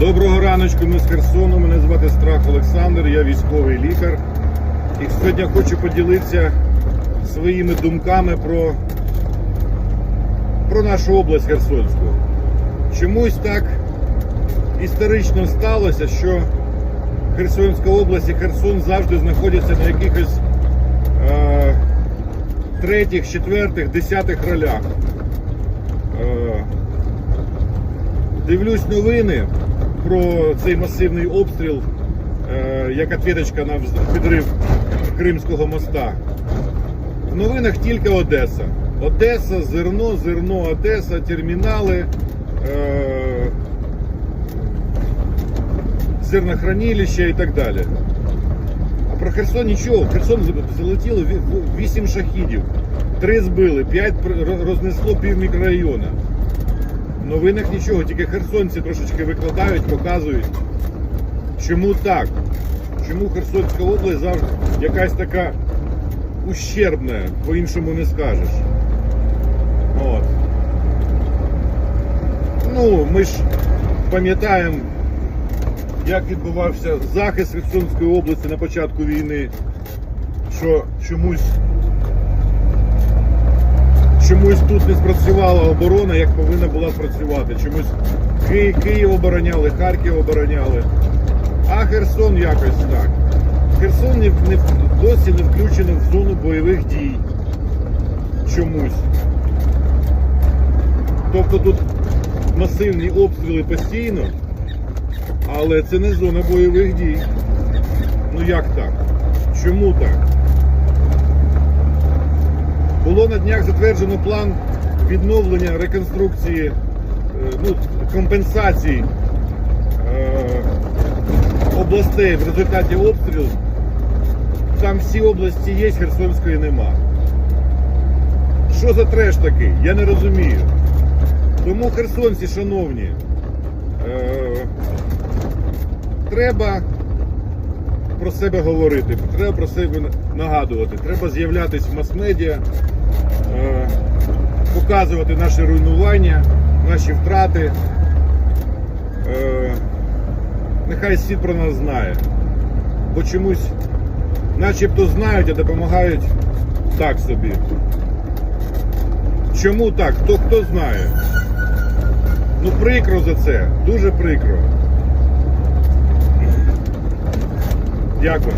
Доброго раночку, ми з Херсону. Мене звати Страх Олександр, я військовий лікар. І сьогодні хочу поділитися своїми думками про, про нашу область Херсонську. Чомусь так історично сталося, що Херсонська область і Херсон завжди знаходяться на якихось е, третіх, четвертих, десятих ролях. Е, Дивлюсь новини про цей масивний обстріл, е, як ответочка на підрив Кримського моста. В новинах тільки Одеса. Одеса, зерно, зерно, Одеса, термінали, е, зернохранилища і так далі. А про Херсон нічого. Херсон залетіло 8 шахідів, 3 збили, 5 рознесло пів мікрорайона. В новинах нічого, тільки херсонці трошечки викладають, показують. Чому так? Чому Херсонська область завжди якась така ущербна, по-іншому не скажеш. От. Ну, ми ж пам'ятаємо, як відбувався захист Херсонської області на початку війни, що чомусь чомусь тут не спрацювала оборона, як повинна була спрацювати. Чомусь Ки- Київ обороняли, Харків обороняли. А Херсон якось так. Херсон не, не, досі не включено в зону бойових дій. Чомусь. Тобто тут масивні обстріли постійно, але це не зона бойових дій. Ну як так? Чому так? Було на днях затверджено план відновлення реконструкції, е, ну, компенсацій е, областей в результаті обстрілу. Там всі області є, Херсонської нема. Що за треш такий? Я не розумію. Тому херсонці, шановні, е, треба про себе говорити, треба про себе нагадувати, треба з'являтись в мас-медіа, показувати наші руйнування, наші втрати. Е, нехай світ про нас знає. Бо чомусь начебто знають, а допомагають так собі. Чому так? Хто хто знає? Ну прикро за це, дуже прикро. Дякую.